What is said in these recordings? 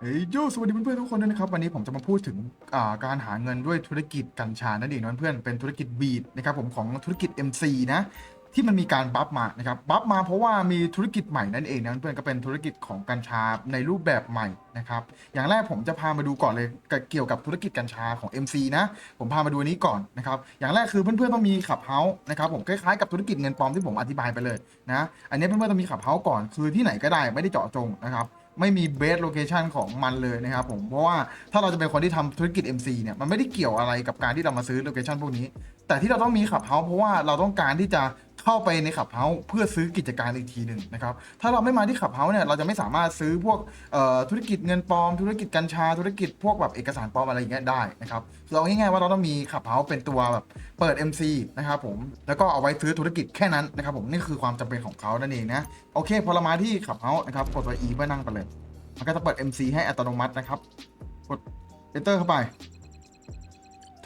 เฮ้ยโยสวัสดีเพื่อนๆทุกคนด้วยนะครับวันนี้ผมจะมาพูดถึงอ่าการหาเงินด้วยธุรกิจกัญชานั่นเองนะเพื่อนเป็นธุรกิจบีดนะครับผมของธุรกิจ MC นะที่มันมีการบัฟมานะครับบัฟมาเพราะว่ามีธุรกิจใหม่นั่นเองนะเพื่อนก็เป็นธุรกิจของกัญชาในรูปแบบใหม่นะครับอย่างแรกผมจะพามาดูก่อนเลยเกี่ยวกับธุรกิจกัญชาของ MC นะผมพามาดูนนี้ก่อนนะครับอย่างแรกคือเพื่อนๆต้องมีขับเฮาส์นะครับผมคล้ายๆกับธุรกิจเงินปลอมที่ผมอธิบายไปเลยนะอันนี้เพื่อนๆต้องมีขับเฮาส์ก่อนคือที่ไหนก็ได้ไม่ได้เจาะจงนะครับ ไม่มีเบสโลเคชันของมันเลยนะครับผม เพราะว่าถ้าเราจะเป็นคนที่ทำธุรกิจ MC เนี่ยมันไม่ได้เกี่ยวอะไรกับการที่เรามาซื้อโลเคชันพวกนี้ แต่ที่เราต้องมีขับเฮาเพราะว่าเราต้องการที่จะ เข้าไปในขับเฮาเพื่อซื้อกิจการอีกทีหนึ่งนะครับถ้าเราไม่มาที่ขับเฮาเนี่ยเราจะไม่สามารถซื้อพวกธุรกิจเงินปลอม ธุรกิจกัญชาธุรกิจพวกแบบเอกสารปลอมอะไรอย่างเงี้ยได้นะครับเราง่ายๆว่าเราต้องมีขับเฮาเป็นตัวแบบเปิด MC นะครับผมแล้วก็เอาไว้ซื้อธุรกิจแค่นั้นนะครับผมนี่คือความจำเป็นของเขานั่นเองนะโอเคพอเรามาที่ขับเฮานะครับกดตัว E เพื่อนั่งไปเลยมันก็จะเปิด MC ให้อัตโนมัตินะครับกด Enter เข้าไป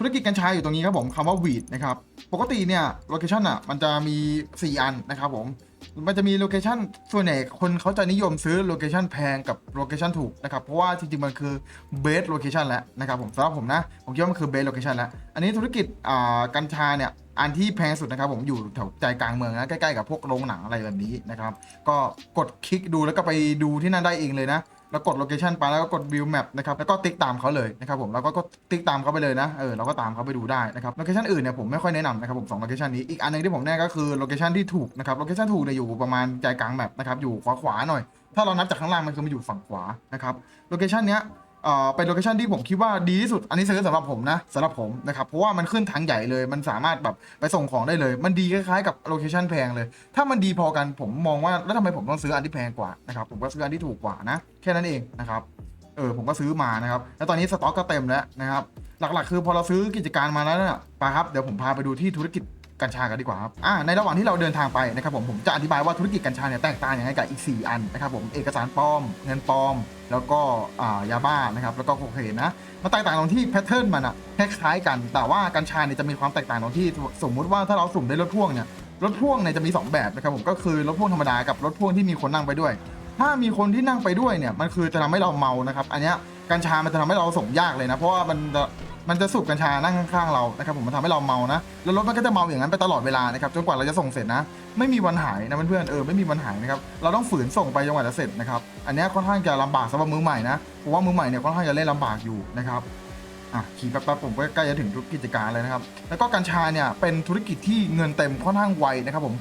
ธุรกิจกัญชาอยู่ตรงนี้ครับผมคำว่า weed นะครับ ปกติเนี่ยโลเคชันอะมันจะมี 4 อันนะครับผมมันจะมีโลเคชันส่วนใหญ่คนเขาจะนิยมซื้อโลเคชันแพงกับโลเคชันถูกนะครับเพราะว่าจริงๆมันคือเบสโลเคชันแล้วนะครับผมสำหรับผมนะผมคิดว่ามันคือเบสโลเคชันแล้ว อันนี้ธุรกิจอ่ากัญชาเนี่ยอันที่แพงสุดนะครับผมอยู่แถวใจกลางเมืองนะใกล้ๆกับพวกโรงหนังอะไรแบบนี้นะครับ ก็กดคลิกดูแล้วก็ไปดูที่นั่นได้เองเลยนะ แล้วกดโลเคชันไปแล้วก็กดวิวแมปนะครับแล้วก็ติ๊กตามเขาเลยนะครับผมแล้วก็ก็ติ๊กตามเขาไปเลยนะเออเราก็ตามเขาไปดูได้นะครับโลเคชันอื่นเนี่ยผมไม่ค่อยแนะนำนะครับผมสองโลเคชันนี้อีกอันหนึงที่ผมแนะก็คือโลเคชันที่ถูกนะครับโลเคชันถูกเนี่ยอยู่ประมาณใจกลางแมปนะครับอยู่ขวาขวาๆหน่อย ถ้าเรานับจากข้างล่างมันคือมันอยู่ฝั่งขวานะครับโลเคชันเนี้ย เอ่อเป็นโลเคชันที่ผมคิดว่าดีที่สุด อันนี้ซื้อสำหรับผมนะสำหรับผมนะครับ เพราะว่ามันขึ้นทางใหญ่เลย มันสามารถแบบไปส่งของได้เลย มันดีคล้ายๆกับโลเคชันแพงเลย ถ้ามันดีพอกันผมมองว่าแล้วทำไมผมต้องซื้ออันที่แพงกว่านะครับ ผมก็ซื้ออันที่ถูกกว่านะ แค่นั้นเองนะครับ เออผมก็ซื้อมานะครับ แล้วตอนนี้สต็อกก็เต็มแล้วนะครับ หลักๆ คือพอเราซื้อกิจการมาแล้วเนี่ยไปครับ เดี๋ยวผมพาไปดูที่ธุรกิจ กัญชากันดีกว่าครับอ่าในระหว่างที่เราเดินทางไปนะครับผมผมจะอธิบายว่าธุรกิจกัญชาเนี่ยแตกต่างยังไงกับอีก 4 อันนะครับผมเอกสารปลอม เงินปลอม แล้วก็ยาบ้านะครับแล้วก็โคเคนนะมันแตกต่างตรงที่แพทเทิร์นมันอะคล้ายๆกัน แต่ว่ากัญชาเนี่ยจะมีความแตกต่างตรงที่สมมุติว่าถ้าเราสุ่มได้รถพ่วงเนี่ยรถพ่วงเนี่ยจะมี 2 แบบนะครับผมก็คือรถพ่วงธรรมดากับรถพ่วงที่มีคนนั่งไปด้วย ถ้ามีคนที่นั่งไปด้วยเนี่ยมันคือจะทำให้เราเมานะครับอันเนี้ยกัญชามันจะทำให้เราส่งยากเลยนะเพราะว่ามัน มันจะสูบกัญชานั่งข้างๆเรานะครับผมมันทำให้เราเมานะ แล้วรถมันก็จะเมาอย่างนั้นไปตลอดเวลานะครับจนกว่าเราจะส่งเสร็จนะ ไม่มีวันหายนะเพื่อนๆเออไม่มีวันหายนะครับเราต้องฝืนส่งไปจนกว่าจะเสร็จนะครับอันนี้ค่อนข้างจะลำบากสำหรับมือใหม่นะเพราะว่ามือใหม่เนี่ยค่อนข้างจะเล่นลำบากอยู่นะครับอะขี่แป๊บๆผมก็ใกล้จะถึงทุกกิจการเลยนะครับ แล้วก็กัญชาเนี่ยเป็นธุรกิจที่เงินเต็มค่อนข้างไวนะครับผม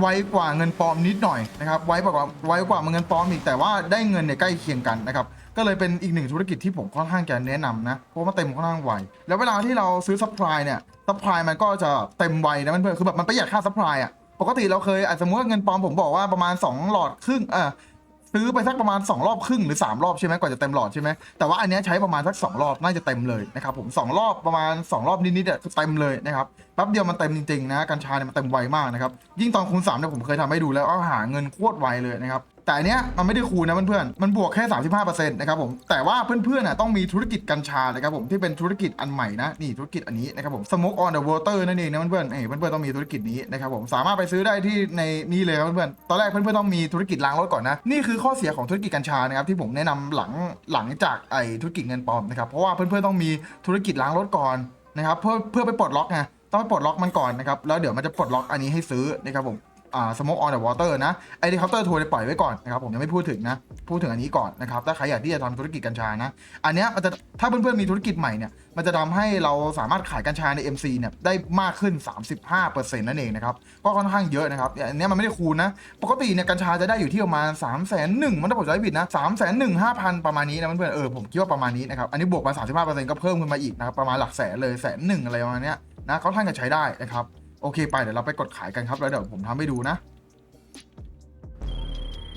ไวกว่าเงินปลอมนิดหน่อยนะครับไวกว่าไวกว่าเงินปลอมอีกแต่ว่าได้เงินเนี่ยใกล้เคียงกันนะครับ ก็เลยเป็นอีกหนึ่งธุรกิจที่ผมค่อนข้างจะแนะนำนะ เพราะมันเต็มค่อนข้างไว แล้วเวลาที่เราซื้อซัพพลายเนี่ยซัพพลายมันก็จะเต็มไวนะเพื่อนๆคือแบบมันประหยัดค่าซัพพลายอะ ปกติเราเคยอาจสมมติว่าเงินปลอมผมบอกว่าประมาณ 2 หลอดครึ่งเออซื้อไปสักประมาณ 2 รอบครึ่งหรือ 3 รอบใช่ไหมกว่าจะเต็มหลอดใช่ไหมแต่ว่าอันเนี้ยใช้ประมาณสัก 2 รอบน่าจะเต็มเลยนะครับผมสองรอบประมาณ 2 รอบนิดๆอะคือเต็มเลยนะครับแป๊บเดียวมันเต็มจริงๆนะกัญชาเนี่ยมันเต็มไวมากนะครับยิ่งตอนคูณ3เนี่ยผมเคยทำให้ดูแล้วว่าหาเงินโคตรไวเลยนะครับ แต่อันเนี้ยมันไม่ได้คูณนะเพื่อนๆ มันบวกแค่ 35%นะครับผม แต่ว่าเพื่อนๆน่ะต้องมีธุรกิจกัญชานะครับผมที่เป็นธุรกิจอันใหม่นะ นี่ธุรกิจอันนี้นะครับผม smoke on the water นั่นเองนะเพื่อนๆเอ้เพื่อนๆต้องมีธุรกิจนี้นะครับผมสามารถไปซื้อได้ที่ในนี่เลยครับเพื่อนๆตอนแรกเพื่อนๆต้องมีธุรกิจล้างรถก่อนนะนี่คือข้อเสียของธุรกิจกัญชานะครับที่ผมแนะนำหลังหลังจากไอ้ธุรกิจเงินปลอมนะครับเพราะว่าเพื่อนๆต้องมีธุรกิจล้างรถก่อนนะครับเพื่อเพื่อไปปลดล็อกไงต้องปลดล็อกมันก่อนนะครับแล้วเดี๋ยวมันจะปลดล็อกอันนี้ให้ซื้อนะครับผม อ่า smoke on the water นะไอ้ helicopter tour เนี่ยปล่อยไว้ก่อนนะครับผมยังไม่พูดถึงนะ พูดถึงอันนี้ก่อนนะครับ ถ้าใครอยากที่จะทำธุรกิจกัญชานะ อันเนี้ยมันจะถ้าเพื่อนๆมีธุรกิจใหม่เนี่ย มันจะทำให้เราสามารถขายกัญชาใน MC เนี่ยได้มากขึ้น 35%นั่นเองนะครับ ก็ค่อนข้างเยอะนะครับ อันเนี้ยมันไม่ได้คูณนะ ปกติเนี่ยกัญชาจะได้อยู่ที่ประมาณ 3 1 0 0 0 0มันถ้าผมจำไม่ผิดนะ3 1 5 0 0 0 ประมาณนี้นะเพื่อนๆเออผมคิดว่าประมาณนี้นะครับอันนี้บวกมา35%ก็เพิ่มขึ้นมาอีกนะครับประมาณหลักแสนเลยแสนหนึ่งอะไรประมาณเนี้ยนะค่อนข้างจะใช้ได้นะครับ โอเคไปเดี๋ยวเราไปกดขายกันครับแล้วเดี๋ยวผมทำให้ดูนะ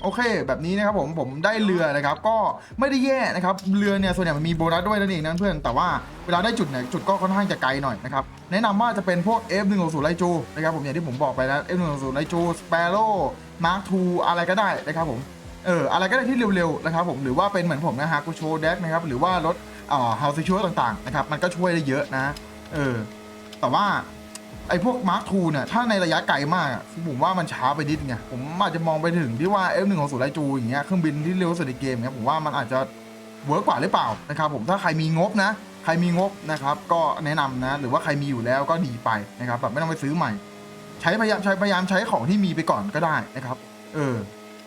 โอเค แบบนี้นะครับผมผมได้เรือนะครับ ก็ไม่ได้แย่นะครับเรือเนี่ยส่วนใหญ่มันมีโบนัสด้วยนั่นเองนะเพื่อนแต่ว่าเวลาได้จุดเนี่ยจุดก็ค่อนข้างจะไกลหน่อยนะครับแนะนำว่าจะเป็นพวก F160 ไลจูนะครับผมอย่างที่ผมบอกไปนะ F160 ไลจูสเปโร่มาร์คทูอะไรก็ได้นะครับผมเอออะไรก็ได้ที่เร็วๆนะครับผมหรือว่าเป็นเหมือนผมนะฮะกูโชเด็กนะครับหรือว่ารถเอ่อเฮาซิชัวต่างๆนะครับมันก็ช่วยได้เยอะนะเออแต่ว่า ไอ้พวกมาร์คทูเนี่ยถ้าในระยะไกลมากอะผมว่ามันช้าไปนิดไงผมอาจจะมองไปถึงที่ว่า F1 ของสุไลจูอย่างเงี้ยเครื่องบินที่เร็วสุดในเกมเนี่ยผมว่ามันอาจจะเวิร์กกว่าหรือเปล่านะครับผมถ้าใครมีงบนะ ใครมีงบนะครับก็แนะนำนะ หรือว่าใครมีอยู่แล้วก็ดีไปนะครับแบบไม่ต้องไปซื้อใหม่ ใช้พยายามใช้พยายามใช้ของที่มีไปก่อนก็ได้นะครับ เออ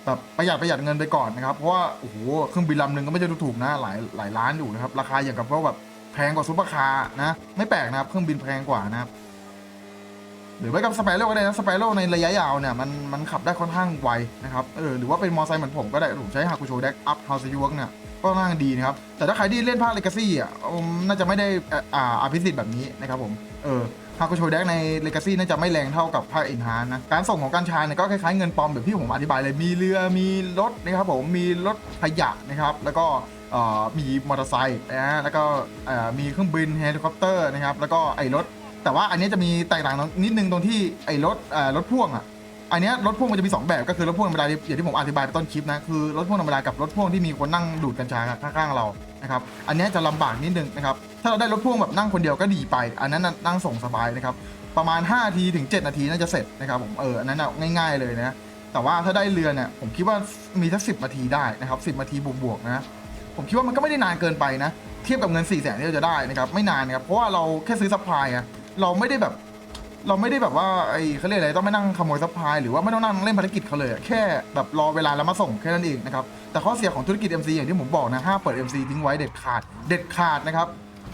แบบประหยัดประหยัดเงินไปก่อนนะครับเพราะว่าโอ้โหเครื่องบินลำหนึ่งก็ไม่ใช่ถูกๆนะหลายหลายล้านอยู่นะครับราคาอย่างกับว่าแบบแพงกว่าซุปเปอร์คาร์นะไม่แปลกนะครับเครื่องบินแพงกว่านะครับ หรือไม่กับสไปโร่ก็ได้นะสไปโร่ในระยะยาวเนี่ยมันมันขับได้ค่อนข้างไวนะครับเออหรือว่าเป็นมอเตอร์ไซค์เหมือนผมก็ได้ผมใช้ฮากุโชแดกอัพเฮาส์ยูเวิร์กเนี่ยก็น่าดีนะครับ แต่ถ้าใครที่เล่นภาคเลกาซี่อะน่าจะไม่ได้อ่าอาอภิสิทธิ์แบบนี้นะครับผมเออฮากุโชแดกในเลกาซี่น่าจะไม่แรงเท่ากับภาคอินฮานนะการส่งของการชาเนี่ยก็คล้ายๆเงินปลอมแบบที่ผมอธิบายเลยมีเรือมีรถนะครับผมมีรถขยะนะครับแล้วก็มีมอเตอร์ไซค์นะฮะแล้วก็มีเครื่องบินเฮลิคอปเตอร์นะครับแล้วก็ไอ้รถ แต่ว่าอันนี้จะมีแตกต่างนิดนึงตรงที่ไอ้รถเอ่อรถพ่วงอะอันเนี้ยรถพ่วงมันจะมี 2 แบบก็คือรถพ่วงธรรมดาที่อย่างที่ผมอธิบายไปต้นคลิปนะคือรถพ่วงธรรมดากับรถพ่วงที่มีคนนั่งดูดกัญชาข้างๆเรานะครับอันเนี้ยจะลำบากนิดนึงนะครับถ้าเราได้รถพ่วงแบบนั่งคนเดียวก็ดีไป อันนั้นน่ะนั่งส่งสบายนะครับประมาณ5นาทีถึง 7 นาทีน่าจะเสร็จนะครับผมเอออันนั้นน่ะง่าย ๆเลยนะแต่ว่าถ้าได้เรือเนี่ยผมคิดว่ามีสักสินาทีได้นะครับสินาทีบวกๆนะผมคิดว่ามันก็ไม่ได้นานเกินไปนะเทียบกับเงิน4ี่แสนที่เราจะได้นะครับไม่นานนะครับเพราะว่าเราแค่ซื้อซัพพลายอะ เราไม่ได้แบบ เราไม่ได้แบบว่าไอ้เขาเรียกอะไรต้องไม่นั่งขโมยซัพพลายหรือว่าไม่ต้องนั่งเล่นภารกิจเขาเลยอะแค่แบบรอเวลาแล้วมาส่งแค่นั้นเองนะครับแต่ข้อเสียของธุรกิจ MC อย่างที่ผมบอกนะห้ามเปิด MC ทิ้งไว้เด็ดขาด เด็ดขาดนะครับ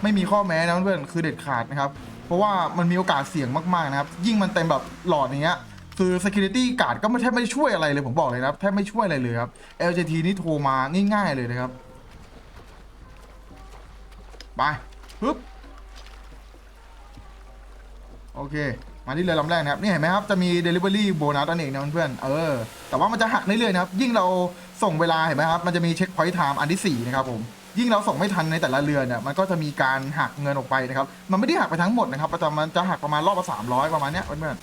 ไม่มีข้อแม้นะเพื่อนคือเด็ดขาดนะครับเพราะว่ามันมีโอกาสเสี่ยงมากๆนะครับยิ่งมันเต็มแบบหลอดอย่างเงี้ยคือ security guard ก็ไม่แทบไม่ช่วยอะไรเลยผมบอกเลยนะครับแทบไม่ช่วยอะไรเลยครับ LJT นี่โทรมาง่ายๆเลยนะครับ ไปปึ๊บ โอเค มาที่เรือลำแรกนะครับ นี่เห็นไหมครับ จะมี Delivery โบนัสนั่นเองนะเพื่อนเออ แต่ว่ามันจะหักเรื่อยๆนะครับ ยิ่งเราส่งเวลาเห็นไหมครับ มันจะมีเช็คพอยต์ไทม์อันที่4นะครับผม ยิ่งเราส่งไม่ทันในแต่ละเรือเนี่ย มันก็จะมีการหักเงินออกไปนะครับ มันไม่ได้หักไปทั้งหมดนะครับแต่มันจะหักประมาณรอบละ300ประมาณเนี้ยเพื่อน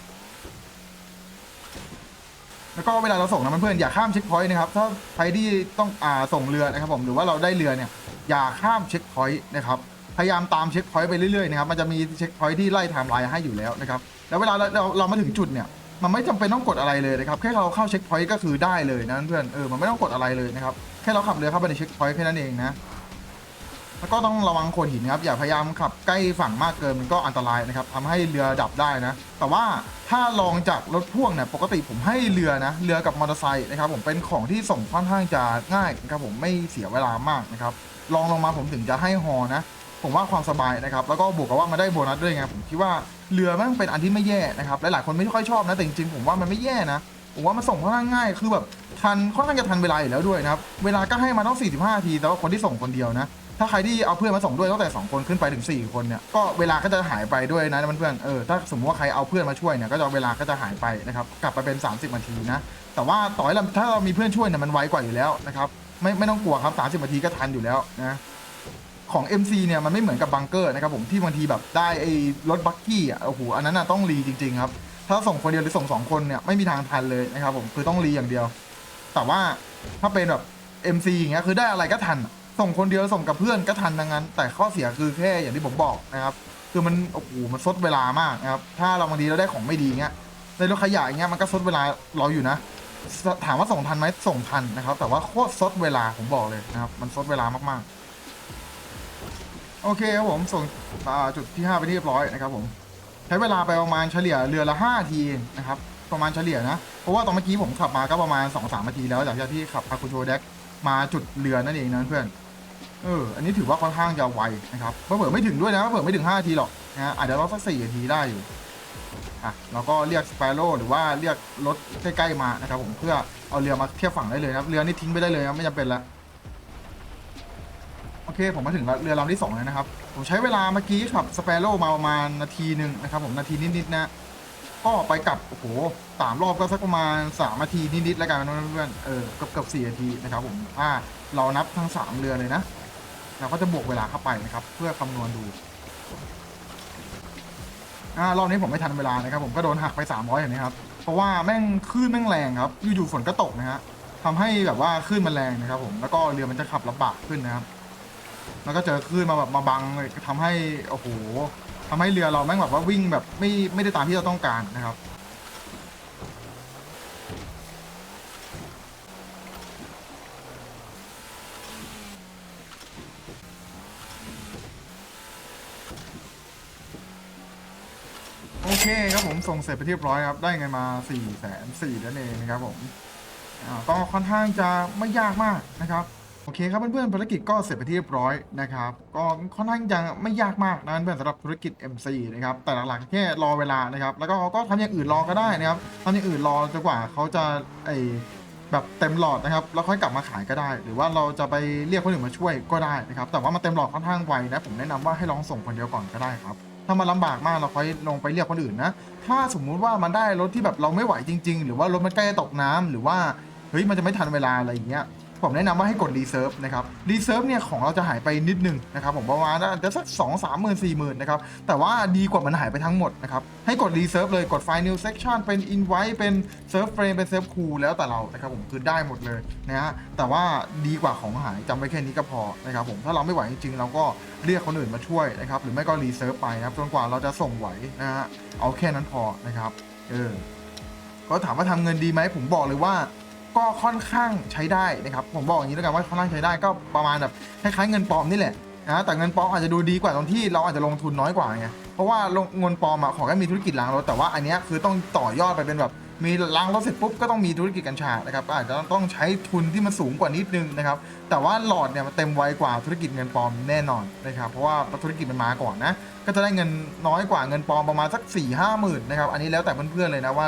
แล้วก็เวลาเราส่งนะเพื่อนๆอย่าข้ามเช็คพอยต์นะครับถ้าใครที่ต้องอ่าส่งเรือนะครับผมหรือว่าเราได้เรือเนี่ยอย่าข้ามเช็คพอยต์นะครับ พยายามตามเช็คพอยต์ไปเรื่อยๆนะครับมันจะมีเช็คพอยต์ที่ไล่ไทม์ไลน์ให้อยู่แล้วนะครับแล้วเวลาเราเราเรามาถึงจุดเนี่ยมันไม่จำเป็นต้องกดอะไรเลยนะครับแค่เราเข้าเช็คพอยต์ก็คือได้เลยนะเพื่อนเออมันไม่ต้องกดอะไรเลยนะครับแค่เราขับเรือเข้าไปในเช็คพอยต์แค่นั้นเองนะแล้วก็ต้องระวังโขดหินครับอย่าพยายามขับใกล้ฝั่งมากเกินมันก็อันตรายนะครับทำให้เรือดับได้นะ แต่ว่าถ้าลองจากรถพ่วงเนี่ยปกติผมให้เรือนะเรือกับมอเตอร์ไซค์นะครับผมเป็นของที่ส่งค่อนข้างจะง่ายนะครับผมไม่เสียเวลามากนะครับลองลงมาผมถึงจะให้ฮอนะ ผมว่าความสบายนะครับ แล้วก็บวกกับว่ามาได้โบนัสด้วยไงผมคิดว่าเรือมันเป็นอันที่ไม่แย่นะครับหลายๆคนไม่ค่อยชอบนะแต่จริงๆผมว่ามันไม่แย่นะผมว่ามันส่งค่อนข้างง่ายคือแบบทันค่อนข้างจะทันเวลาอยู่แล้วด้วยนะครับเวลาก็ให้มาต้อง 45นาทีแต่ว่าคนที่ส่งคนเดียวนะถ้าใครที่เอาเพื่อนมาส่งด้วยตั้งแต่ 2 คนขึ้นไปถึง 4 คนเนี่ยก็เวลาก็จะหายไปด้วยนะเพื่อนเออถ้าสมมติว่าใครเอาเพื่อนมาช่วยเนี่ยก็จะเวลาก็จะหายไปนะครับกลับไปเป็น 30นาทีนะแต่ว่าต่อให้ถ้าเรามีเพื่อนช่วยเนี่ยมันไวกว่าอยู่แล้วนะครับไม่ไม่ต้องกลัวครับ 30นาทีก็ทันอยู่แล้วนะ ของ MC เนี่ยมันไม่เหมือนกับบังเกอร์นะครับผมที่บางทีแบบได้ไอ้รถบักกี้อะโอ้โหอันนั้นน่ะต้องรีจริงๆครับถ้าส่งคนเดียวหรือส่งสองคนเนี่ยไม่มีทางทันเลยนะครับผมคือต้องรีอย่างเดียว แต่ว่าถ้าเป็นแบบ MC อย่างเงี้ยคือได้อะไรก็ทัน ส่งคนเดียวส่งกับเพื่อนก็ทันดังนั้น แต่ข้อเสียคือแค่อย่างที่ผมบอกนะครับคือมันโอ้โหมันซดเวลามากนะครับถ้าเราบางทีเราได้ของไม่ดีเงี้ยในรถขยะอย่างเงี้ยมันก็ซดเวลาเราอยู่นะ ถามว่าส่งทันไหมส่งทันนะครับ แต่ว่าโคตรซดเวลาผมบอกเลยนะครับ มันซดเวลามากๆ โอเคครับผมส่งจุดที่ 5 ไปที่เรียบร้อยนะครับผมใช้เวลาไปประมาณเฉลี่ยเรือละ 5 ทีนะครับประมาณเฉลี่ยนะ เพราะว่าตอนเมื่อกี้ผมขับมาก็ประมาณ 2-3นาทีแล้วจากที่ขับพาคุโชเด็กมาจุดเรือนั่นเองนะเพื่อนเอออันนี้ถือว่าค่อนข้างจะไวนะครับเผื่อไม่ถึงด้วยนะเผื่อไม่ถึง5นาทีหรอกนะฮะอาจจะรอสัก4นาทีได้อยู่อะเราก็เรียกสเปโร่หรือว่าเรียกรถใกล้ๆมานะครับผมเพื่อเอาเรือมาเทียบฝั่งได้เลยนะครับเรือนี่ทิ้งไปได้เลยนะไม่จำเป็นละ เคผมมาถึงเรือลำที่สองแล้วนะครับ ผมใช้เวลาเมื่อกี้ขับสเปโร่มาประมาณนาทีหนึ่งนะครับผมนาทีนิดๆนะ ก็ไปกลับโอ้โหสามรอบก็สักประมาณสามนาทีนิดๆแล้วกันเพื่อนเออเกือบเกือบสี่นาทีนะครับผมถ้าเรานับทั้งสามเรือเลยนะ เราก็จะบวกเวลาเข้าไปนะครับ เพื่อคำนวณดูอ่ารอบนี้ผมไม่ทันเวลานะครับผมก็โดนหักไป 300เห็นไหมครับเพราะว่าแม่งคลื่นแม่งแรงครับอยู่ๆฝนก็ตกนะฮะทำให้แบบว่าคลื่นมันแรงนะครับผมแล้วก็เรือมันจะขับลำบากขึ้นนะครับ แล้วก็เจอคลื่นมาแบบมาบังทำให้โอ้โหทำให้เรือเราแม่งแบบว่าวิ่งแบบไม่ไม่ได้ตามที่เราต้องการนะครับโอเคครับผมส่งเสร็จไปเรียบร้อยครับ ได้เงินมา4ี่แสนสี่นั่นเองนะครับผมต้องค่อนข้างจะไม่ยากมากนะครับ โอเคครับเพื่อนๆภารกิจก็เสร็จไปที่เรียบร้อยนะครับก็ค่อนข้างจะไม่ยากมากนะเพื่อนสำหรับธุรกิจ MC นะครับแต่หลักๆแค่รอเวลานะครับแล้วก็เขาก็ทำอย่างอื่นรอก็ได้นะครับทำอย่างอื่นรอจนกว่าเขาจะไอแบบเต็มหลอดนะครับแล้วค่อยกลับมาขายก็ได้ หรือว่าเราจะไปเรียกคนอื่นมาช่วยก็ได้นะครับแต่ว่ามันเต็มหลอดค่อนข้างไวนะผมแนะนำว่าให้ลองส่งคนเดียวก่อนก็ได้ครับถ้ามันลำบากมากเราค่อยลงไปเรียกคนอื่นนะถ้าสมมุติว่ามันได้รถที่แบบเราไม่ไหวจริง ๆ หรือว่ารถมันใกล้ตกน้ำหรือว่าเฮ้ยมันจะไม่ทันเวลาอะไรอย่างเงี้ย ผมแนะนำว่าให้กดรีเซิร์ฟนะครับรีเซิร์ฟเนี่ยของเราจะหายไปนิดนึงนะครับผมประมาณน่าจะสักสองสามหมื่นสี่หมื่นนะครับแต่ว่าดีกว่ามันหายไปทั้งหมดนะครับให้กดรีเซิร์ฟเลยกดไฟล์ new section เป็น invite เป็นเซิร์ฟเฟรมเป็นเซิร์ฟคูลแล้วแต่เรานะครับผมคือได้หมดเลยนะฮะแต่ว่าดีกว่าของหายจำไว้แค่นี้ก็พอนะครับผมถ้าเราไม่ไหวจริงๆ เราก็เรียกคนอื่นมาช่วยนะครับหรือไม่ก็รีเซิร์ฟไปนะครับจนกว่าเราจะส่งไหวนะฮะเอาแค่นั้นพอนะครับเออก็ถามว่าทำเงินดีไหมผมบอกเลยว่า ก็ค่อนข้างใช้ได้นะครับ ผมบอกอย่างนี้แล้วกันว่าค่อนข้างใช้ได้ก็ประมาณแบบคล้ายๆเงินปลอมนี่แหละนะแต่เงินปลอมอาจจะดูดีกว่าตรงที่เราอาจจะลงทุนน้อยกว่าไงเพราะว่าลงเงินปลอมอะขอแค่มีธุรกิจล้างรถแต่ว่าอันนี้คือต้องต่อยอดไปเป็นแบบมีล้างรถเสร็จปุ๊บก็ต้องมีธุรกิจกัญชานะครับอาจจะต้องใช้ทุนที่มันสูงกว่านิดนึงนะครับแต่ว่าหลอดเนี่ยมันเต็มไวกว่าธุรกิจเงินปลอมแน่นอนนะครับเพราะว่าธุรกิจมันมาก่อนนะก็จะได้เงินน้อยกว่าเงินปลอมประมาณสัก4ี่ห้าหมื่นนะครับอันนี้แล้วแต่เพื่อนๆเลยนะว่า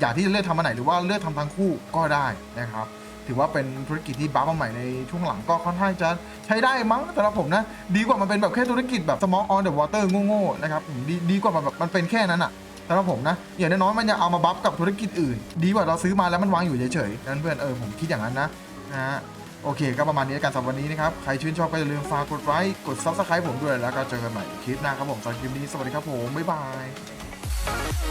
อยากที่จะเลือกทำอันไหนหรือว่าเลือกทำทั้งคู่ก็ได้นะครับ ถือว่าเป็นธุรกิจที่บัฟมาใหม่ในช่วงหลังก็ค่อนข้างจะใช้ได้มั้งสำหรับผมนะ ดีกว่ามันเป็นแบบแค่ธุรกิจแบบ small on the water โง่ๆนะครับดีดีกว่ามันแบบมันเป็นแค่นั้นอะสำหรับผมนะ อย่างน้อยๆมันจะเอามาบัฟกับธุรกิจอื่น ดีกว่าเราซื้อมาแล้วมันวางอยู่เฉยๆนั่นเพื่อนเออผมคิดอย่างนั้นนะนะฮะโอเค ก็ประมาณนี้กันสำหรับวันนี้นะครับ ใครชื่นชอบก็อย่าลืมฝากกดไลค์กด subscribe ผมด้วยแล้วก็เจอกันใหม่คลิปหน้าครับผมสำหรับคลิปนี้สวัสดีครับผม บ๊ายบาย We'll